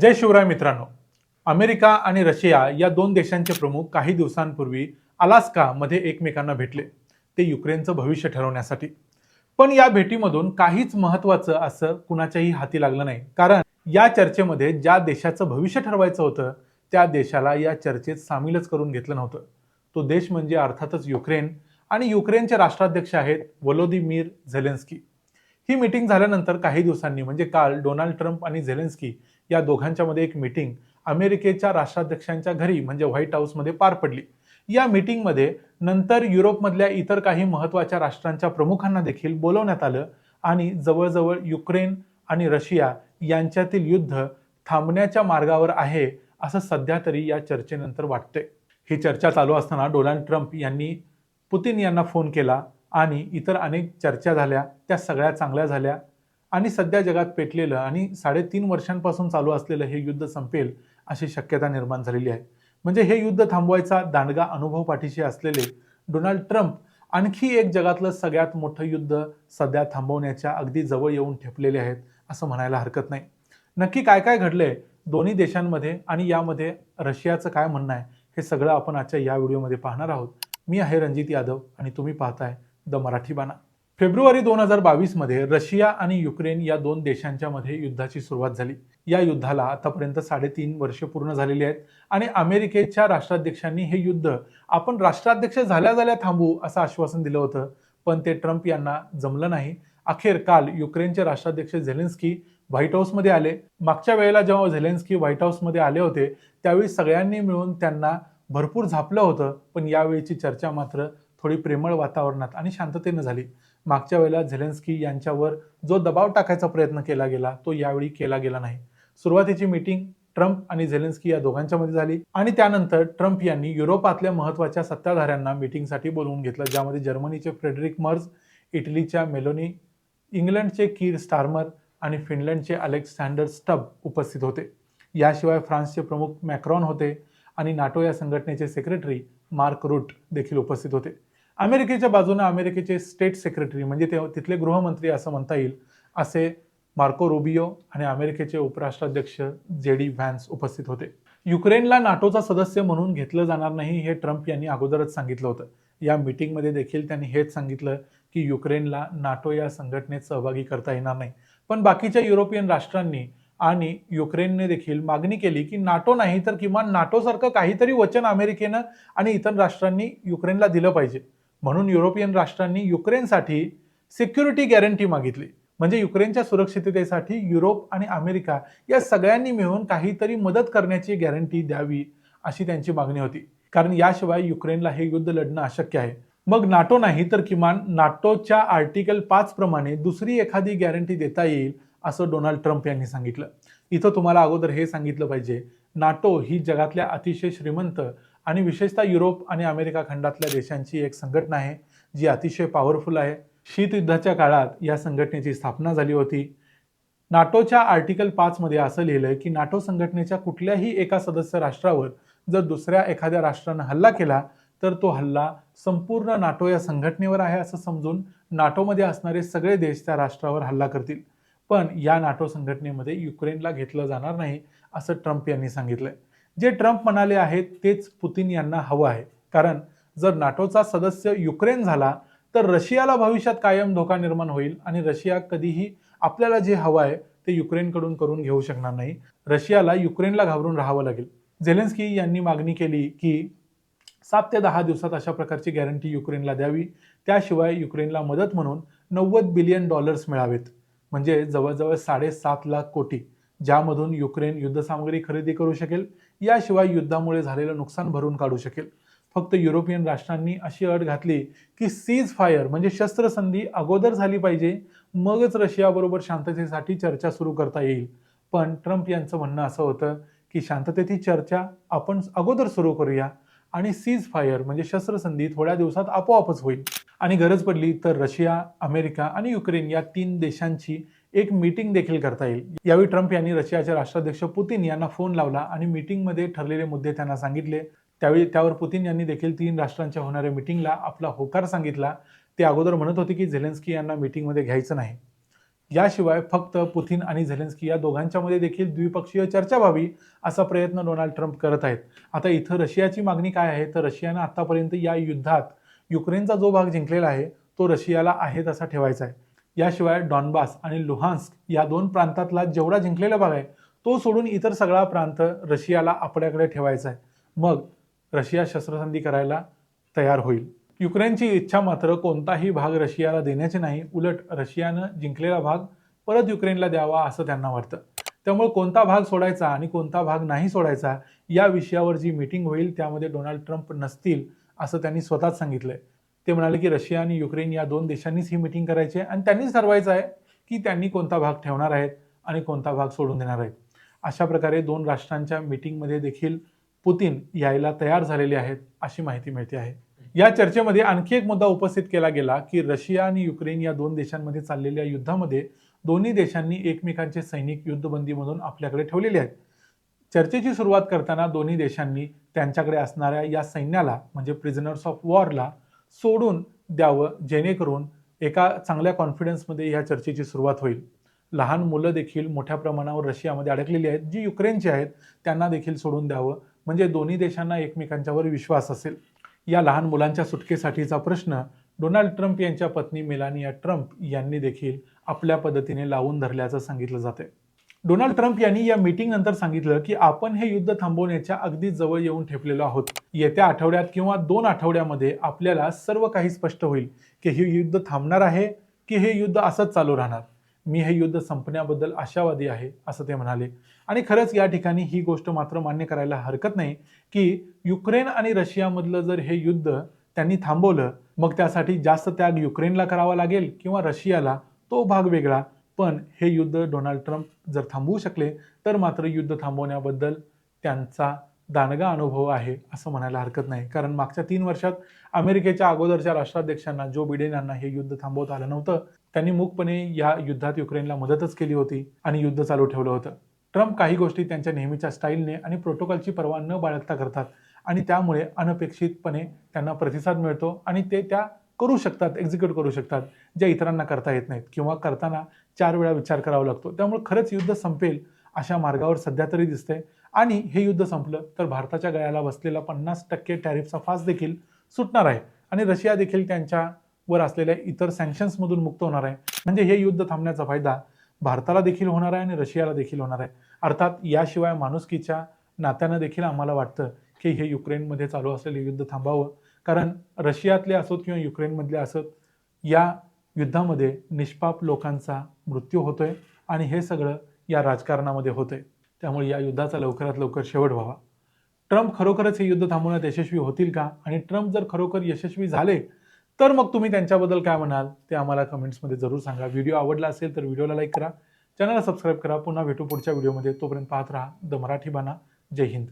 जय शिवराय मित्रांनो. अमेरिका आणि रशिया या दोन देशांचे प्रमुख काही दिवसांपूर्वी अलास्का मध्ये एकमेकांना भेटले. ते युक्रेनचं भविष्य ठरवण्यासाठी. पण या भेटीमधून काहीच महत्वाचं असं कुणाच्याही हाती लागलं नाही. कारण या चर्चेमध्ये ज्या देशाचं भविष्य ठरवायचं होतं त्या देशाला या चर्चेत सामीलच करून घेतलं नव्हतं. तो देश म्हणजे अर्थातच युक्रेन आणि युक्रेनचे राष्ट्राध्यक्ष आहेत वलोदिमीर झेलेन्स्की. ही मीटिंग झाल्यानंतर काही दिवसांनी म्हणजे काल डोनाल्ड ट्रम्प आणि झेलेन्स्की या दोघांच्यामध्ये एक मीटिंग अमेरिकेच्या राष्ट्राध्यक्षांच्या घरी म्हणजे व्हाईट हाऊसमध्ये पार पडली. या मीटिंगमध्ये नंतर युरोपमधल्या इतर काही महत्त्वाच्या राष्ट्रांच्या प्रमुखांना देखील बोलवण्यात आलं आणि जवळजवळ युक्रेन आणि रशिया यांच्यातील युद्ध थांबण्याच्या मार्गावर आहे असं सध्या तरी या चर्चेनंतर वाटतंय. ही चर्चा चालू असताना डोनाल्ड ट्रम्प यांनी पुतीन यांना फोन केला आणि इतर अनेक चर्चा झाल्या त्या सगळ्या चांगल्या झाल्या. आणि सध्या जगात पेटलेलं आणि साडेतीन वर्षांपासून चालू असलेलं हे युद्ध संपेल अशी शक्यता निर्माण झालेली आहे. म्हणजे हे युद्ध थांबवायचा दांडगा अनुभव पाठीशी असलेले डोनाल्ड ट्रम्प आणखी एक जगातलं सगळ्यात मोठं युद्ध सध्या थांबवण्याच्या अगदी जवळ येऊन ठेपलेले आहेत असं म्हणायला हरकत नाही. नक्की काय काय घडलंय दोन्ही देशांमध्ये आणि यामध्ये रशियाचं काय म्हणणं आहे हे सगळं आपण आजच्या या व्हिडिओमध्ये पाहणार आहोत. मी आहे रणजित यादव आणि तुम्ही पाहताय द मराठी बाणा. फेब्रुवारी दोन हजार बावीसमध्ये रशिया आणि युक्रेन या दोन देशांच्या मध्ये युद्धाची सुरुवात झाली. या युद्धाला आतापर्यंत साडेतीन वर्षे पूर्ण झालेली आहेत आणि अमेरिकेच्या राष्ट्राध्यक्षांनी हे युद्ध आपण राष्ट्राध्यक्ष झाल्या झाल्या थांबू असं आश्वासन दिलं होतं. पण ते ट्रम्प यांना जमलं नाही. अखेर काल युक्रेनचे राष्ट्राध्यक्ष झेलेन्स्की व्हाईट हाऊसमध्ये आले. मागच्या वेळेला जेव्हा झेलेन्स्की व्हाईट हाऊसमध्ये आले होते त्यावेळी सगळ्यांनी मिळून त्यांना भरपूर झापलं होतं. पण यावेळीची चर्चा मात्र थोडी प्रेमळ वातावरणात आणि शांततेनं झाली. मागच्या वेळेला झेलेन्स्की यांच्यावर जो दबाव टाकायचा प्रयत्न केला गेला तो यावेळी केला गेला नाही. सुरुवातीची मीटिंग ट्रम्प आणि झेलेन्स्की या दोघांच्यामध्ये झाली आणि त्यानंतर ट्रम्प यांनी युरोपातल्या महत्त्वाच्या सत्ताधाऱ्यांना मीटिंगसाठी बोलवून घेतलं ज्यामध्ये जर्मनीचे फ्रेडरिक मर्ज इटलीच्या मेलोनी इंग्लंडचे कीर स्टार्मर आणि फिनलंडचे अलेक्झांडर स्टब उपस्थित होते. याशिवाय फ्रान्सचे प्रमुख मॅक्रॉन होते आणि नाटो या संघटनेचे सेक्रेटरी मार्क रूट देखील उपस्थित होते. अमेरिकेच्या बाजूने अमेरिकेचे स्टेट सेक्रेटरी म्हणजे ते तिथले गृहमंत्री असं म्हणता येईल असे मार्को रुबियो आणि अमेरिकेचे उपराष्ट्राध्यक्ष जे डी व्हॅन्स उपस्थित होते. युक्रेनला नाटोचा सदस्य म्हणून घेतलं जाणार नाही हे ट्रम्प यांनी अगोदरच सांगितलं होतं. या मीटिंगमध्ये देखील त्यांनी हेच सांगितलं की युक्रेनला नाटो या संघटनेत सहभागी करता येणार नाही. पण बाकीच्या युरोपियन राष्ट्रांनी आणि युक्रेनने देखील मागणी केली की नाटो नाही तर किमान नाटोसारखं काहीतरी वचन अमेरिकेनं आणि इतर राष्ट्रांनी युक्रेनला दिलं पाहिजे. म्हणून युरोपियन राष्ट्रांनी युक्रेनसाठी सिक्युरिटी गॅरंटी मागितली. म्हणजे युक्रेनच्या सुरक्षिततेसाठी युरोप आणि अमेरिका या सगळ्यांनी मिळून काहीतरी मदत करण्याची गॅरंटी द्यावी अशी त्यांची मागणी होती. कारण याशिवाय युक्रेनला हे युद्ध लढणं अशक्य आहे. मग नाटो नाही तर किमान नाटोच्या आर्टिकल पाच प्रमाणे दुसरी एखादी गॅरंटी देता येईल असं डोनाल्ड ट्रम्प यांनी सांगितलं. इथं तुम्हाला अगोदर हे सांगितलं पाहिजे नाटो ही जगातल्या अतिशय श्रीमंत आणि विशेषतः युरोप आणि अमेरिका खंडातल्या देशांची एक संघटना आहे जी अतिशय पॉवरफुल आहे. शीतयुद्धाच्या काळात या संघटनेची स्थापना झाली होती. नाटोच्या आर्टिकल पाचमध्ये असं लिहिलंय की नाटो संघटनेच्या कुठल्याही एका सदस्य राष्ट्रावर जर दुसऱ्या एखाद्या राष्ट्रानं हल्ला केला तर तो हल्ला संपूर्ण नाटो या संघटनेवर आहे असं समजून नाटोमध्ये असणारे सगळे देश त्या राष्ट्रावर हल्ला करतील. पण या नाटो संघटनेमध्ये युक्रेनला घेतलं जाणार नाही असं ट्रम्प यांनी सांगितलंय. जे ट्रम्प म्हणाले आहेत तेच पुतीन यांना हवं आहे. कारण जर नाटोचा सदस्य युक्रेन झाला तर रशियाला भविष्यात कायम धोका निर्माण होईल आणि रशिया कधीही आपल्याला जे हवं आहे ते युक्रेनकडून करून घेऊ शकणार नाही. रशियाला युक्रेनला घाबरून राहावं लागेल. झेलेन्स्की यांनी मागणी केली की सात ते दहा दिवसात अशा प्रकारची गॅरंटी युक्रेनला द्यावी. त्याशिवाय युक्रेनला मदत म्हणून नव्वद बिलियन डॉलर्स मिळावेत. म्हणजे जवळजवळ साडेसात लाख कोटी ज्यामधून युक्रेन युद्धसामग्री खरेदी करू शकेल. याशिवाय युद्धामुळे झालेलं नुकसान भरून काढू शकेल. फक्त युरोपियन राष्ट्रांनी अशी अट घातली की सीज फायर म्हणजे शस्त्रसंधी अगोदर झाली पाहिजे मगच रशियाबरोबर शांततेसाठी चर्चा सुरू करता येईल. पण ट्रम्प यांचं म्हणणं असं होतं की शांततेची चर्चा आपण अगोदर सुरू करूया आणि सीज फायर म्हणजे शस्त्रसंधी थोड्या दिवसात आपोआपच होईल. आणि गरज पडली तर रशिया अमेरिका आणि युक्रेन या तीन देशांची एक मीटिंग देखील करता येईल. यावेळी ट्रम्प यांनी रशियाचे राष्ट्राध्यक्ष पुतीन यांना फोन लावला आणि मीटिंगमध्ये ठरलेले मुद्दे त्यांना सांगितले. त्यावेळी त्यावर पुतीन यांनी देखील तीन राष्ट्रांच्या होणाऱ्या मीटिंगला आपला होकार सांगितला. ते अगोदर म्हणत होते की झेलेन्स्की यांना मीटिंगमध्ये घ्यायचं नाही. याशिवाय फक्त पुतीन आणि झेलेन्स्की या दोघांच्यामध्ये देखील द्विपक्षीय चर्चा व्हावी असा प्रयत्न डोनाल्ड ट्रम्प करत आहेत. आता इथं रशियाची मागणी काय आहे? तर रशियानं आतापर्यंत या युद्धात युक्रेनचा जो भाग जिंकलेला आहे तो रशियाला आहे तसा ठेवायचा आहे. याशिवाय डॉनबास आणि लुहान्स्क या दोन प्रांतातला जेवढा जिंकलेला भाग आहे तो सोडून इतर सगळा प्रांत रशियाला आपल्याकडे ठेवायचा आहे. मग रशिया शस्त्रसंधी करायला तयार होईल. युक्रेनची इच्छा मात्र कोणताही भाग रशियाला देण्याचे नाही उलट रशियानं जिंकलेला भाग परत युक्रेनला द्यावा असं त्यांना वाटतं. त्यामुळे कोणता भाग सोडायचा आणि कोणता भाग नाही सोडायचा या विषयावर जी मीटिंग होईल त्यामध्ये डोनाल्ड ट्रम्प नसतील असं त्यांनी स्वतःच सांगितलंय. ते म्हणाले की रशिया आणि युक्रेन या दोन देशांनीच ही मीटिंग करायची आहे आणि त्यांनीच ठरवायचं आहे की त्यांनी कोणता भाग ठेवणार आहेत आणि कोणता भाग सोडून देणार आहेत. अशा प्रकारे दोन राष्ट्रांच्या मीटिंगमध्ये देखील पुतीन यायला तयार झालेले आहेत अशी माहिती मिळते आहे. या चर्चेमध्ये आणखी एक मुद्दा उपस्थित केला गेला की रशिया आणि युक्रेन या दोन देशांमध्ये चाललेल्या युद्धामध्ये दोन्ही देशांनी एकमेकांचे सैनिक युद्धबंदीमधून आपल्याकडे ठेवलेले आहेत. चर्चेची सुरुवात करताना दोन्ही देशांनी त्यांच्याकडे असणाऱ्या या सैन्याला म्हणजे प्रिझनर्स ऑफ वॉरला सोडून द्यावं जेणेकरून एका चांगल्या कॉन्फिडन्समध्ये या चर्चेची सुरुवात होईल. लहान मुलं देखील मोठ्या प्रमाणावर रशियामध्ये अडकलेली आहेत जी युक्रेनची आहेत त्यांना देखील सोडून द्यावं. म्हणजे दोन्ही देशांना एकमेकांच्यावर विश्वास असेल. या लहान मुलांच्या सुटकेसाठीचा प्रश्न डोनाल्ड ट्रम्प यांच्या पत्नी मेलानिया ट्रम्प यांनी देखील आपल्या पद्धतीने लावून धरल्याचं सांगितलं जाते डोनाल्ड ट्रम्प यांनी या मीटिंग नंतर सांगितलं की आपण हे युद्ध थांबवण्याच्या अगदी जवळ येऊन ठेपलेलो आहोत. येत्या आठवड्यात किंवा दोन आठवड्यामध्ये आपल्याला सर्व काही स्पष्ट होईल की हे युद्ध थांबणार आहे की हे युद्ध असंच चालू राहणार. मी हे युद्ध संपण्याबद्दल आशावादी आहे असं ते म्हणाले. आणि खरंच या ठिकाणी ही गोष्ट मात्र मान्य करायला हरकत नाही की युक्रेन आणि रशियामधलं जर हे युद्ध त्यांनी थांबवलं मग त्यासाठी जास्त त्याग युक्रेनला करावा लागेल किंवा रशियाला तो भाग वेगळा. पण हे युद्ध डोनाल्ड ट्रम्प जर थांबवू शकले तर मात्र युद्ध थांबवण्याबद्दल त्यांचा दानगा अनुभव आहे असं म्हणायला हरकत नाही. कारण मागच्या तीन वर्षात अमेरिकेच्या अगोदरच्या राष्ट्राध्यक्षांना जो बिडेन यांना हे युद्ध थांबवता आलं नव्हतं त्यांनी मूकपणे या युद्धात युक्रेनला मदतच केली होती आणि युद्ध चालू ठेवलं होतं. ट्रम्प काही गोष्टी त्यांच्या नेहमीच्या स्टाईलने आणि प्रोटोकॉलची पर्वा न बाळगता करतात आणि त्यामुळे अनपेक्षितपणे त्यांना प्रतिसाद मिळतो आणि ते त्या करू शकतात एक्झिक्यूट करू शकतात ज्या इतरांना करता येत नाहीत किंवा करताना चार वेळा विचार करावा लागतो. त्यामुळे खरंच युद्ध संपेल अशा मार्गावर सध्या तरी दिसतंय. आणि हे युद्ध संपलं तर भारताच्या गळ्याला बसलेला पन्नास टक्के टॅरिफचा फास देखील सुटणार आहे. आणि रशिया देखील त्यांच्यावर असलेल्या इतर सँक्शन्समधून मुक्त होणार आहे. म्हणजे हे युद्ध थांबण्याचा फायदा भारताला देखील होणार आहे आणि रशियाला देखील होणार आहे. अर्थात याशिवाय माणुसकीच्या नात्यानं देखील आम्हाला वाटतं की हे युक्रेनमध्ये चालू असलेले युद्ध थांबावं. कारण रशियातले असोत किंवा युक्रेनमधले असोत या युद्धामध्ये निष्पाप लोकांचा मृत्यू होतोय आणि हे सगळं या राजकारणामध्ये होतंय. त्यामुळे या युद्धाचा लवकरात लवकर शेवट व्हावा. ट्रम्प खरोखरच हे युद्ध थांबवण्यात यशस्वी होतील का? आणि ट्रम्प जर खरोखर यशस्वी झाले तर मग तुम्ही त्यांच्याबद्दल काय म्हणाल? ते आम्हाला कमेंट्समध्ये जरूर सांगा. व्हिडिओ आवडला असेल तर व्हिडिओला लाईक करा. चॅनलला सबस्क्राईब करा. पुन्हा भेटू पुढच्या व्हिडिओमध्ये. तोपर्यंत पाहत राहा. द मराठी बाणा. जय हिंद.